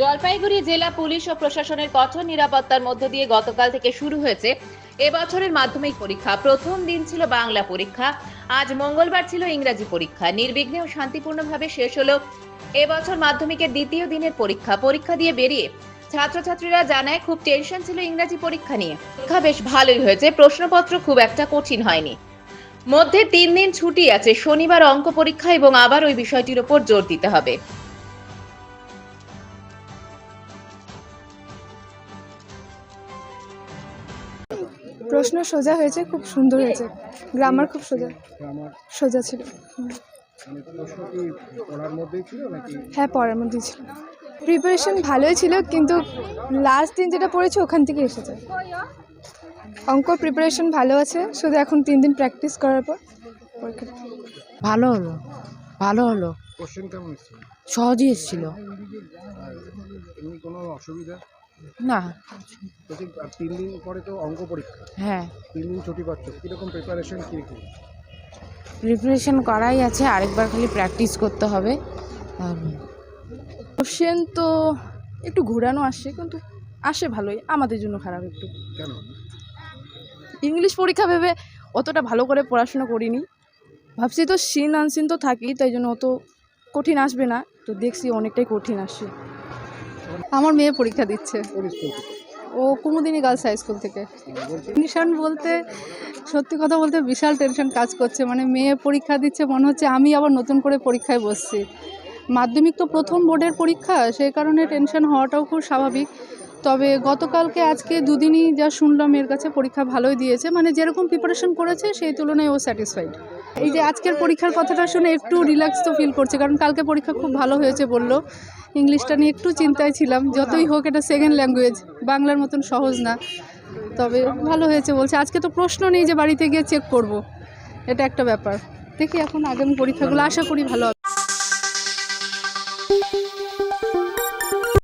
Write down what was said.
জলপাইগুড়ি জেলা পুলিশ ও প্রশাসনের কঠোর নিরাপত্তার মধ্য দিয়ে গতকাল থেকে শুরু হয়েছে এবছরের মাধ্যমিক পরীক্ষা। প্রথম দিন ছিল বাংলা পরীক্ষা, আজ মঙ্গলবার ছিল ইংরাজি পরীক্ষা। নির্বিঘ্নে ও শান্তিপূর্ণভাবে শেষ হলো এবছর মাধ্যমিকের দ্বিতীয় দিনের পরীক্ষা। পরীক্ষা দিয়ে বেরিয়ে ছাত্রছাত্রীরা জানায়, খুব টেনশন ছিল ইংরাজি পরীক্ষা নিয়ে। পরীক্ষা বেশ ভালোই হয়েছে, প্রশ্নপত্র খুব একটা কঠিন হয়নি। মধ্যে তিন দিন ছুটি আছে, শনিবার অঙ্ক পরীক্ষা এবং আবার ওই বিষয়টির ওপর জোর দিতে হবে। প্রশ্ন সোজা হয়েছে খুব সুন্দর হয়েছে। গ্রামার খুব সোজা। সোজা ছিল। হুম। প্রশ্ন কি পড়ার মধ্যেই ছিল নাকি হ্যাঁ পড়ার মধ্যেই ছিল। প্রিপারেশন ভালোই ছিল কিন্তু লাস্ট দিন যেটা পড়েছি ওখান থেকে এসেছে। অঙ্ক প্রিপারেশন ভালো আছে শুধু এখন তিন দিন প্র্যাকটিস করার পর পরীক্ষা ভালো হলো ভালো হলো। সহজই এসেছিল। কোনো অসুবিধা? না। বলছি আর তিন দিন পরে তো অঙ্ক পরীক্ষা। হ্যাঁ। তিন দিন ছুটি পাচ্ছ কীরকম প্রিপারেশন কী কী? প্রিপারেশন করাই আছে আরেকবার খালি প্র্যাকটিস করতে হবে। তাহলে কোশ্চেন তো একটু ঘোরানো আসছে কিন্তু আসে ভালোই আমাদের জন্য খারাপ একটু। কেন? ইংলিশ পরীক্ষা ভেবে অতটা ভালো করে পড়াশোনা করিনি। ভাবছি তো সিন আনসিন তো থাকি তাই জন্য অত কঠিন আসবে না। তো দেখছি অনেকটাই কঠিন আসছে আমার মেয়ে পরীক্ষা দিচ্ছে। ও কুমুদিনী গার্লস হাই স্কুল থেকে। টেনশন বলতে সত্যি কথা বলতে বিশাল টেনশন কাজ করছে। মানে মেয়ে পরীক্ষা দিচ্ছে মনে হচ্ছে আমি আবার নতুন করে পরীক্ষায় বসছি। মাধ্যমিক তো প্রথম বোর্ডের পরীক্ষা সেই কারণে টেনশন হওয়াটাও খুব স্বাভাবিক। তবে গতকালকে আজকে দুদিনই যা শুনলাম এর কাছে পরীক্ষা ভালোই দিয়েছে। মানে যেরকম প্রিপারেশন করেছে, সেই তুলনায় ও স্যাটিসফাইড এই যে আজকের পরীক্ষার কথাটা শুনে একটু রিল্যাক্স তো ফিল করছে, কারণ কালকে পরীক্ষা খুব ভালো হয়েছে বলল। ইংলিশটা নিয়ে একটু চিন্তায় ছিলাম, যতই হোক এটা সেকেন্ড ল্যাঙ্গুয়েজ বাংলার মতন সহজ না। তবে ভালো হয়েছে বলছে। আজকে তো প্রশ্ন নেই যে বাড়িতে গিয়ে চেক করব। এটা একটা ব্যাপার। দেখি এখন আগামী পরীক্ষাগুলো, আশা করি ভালো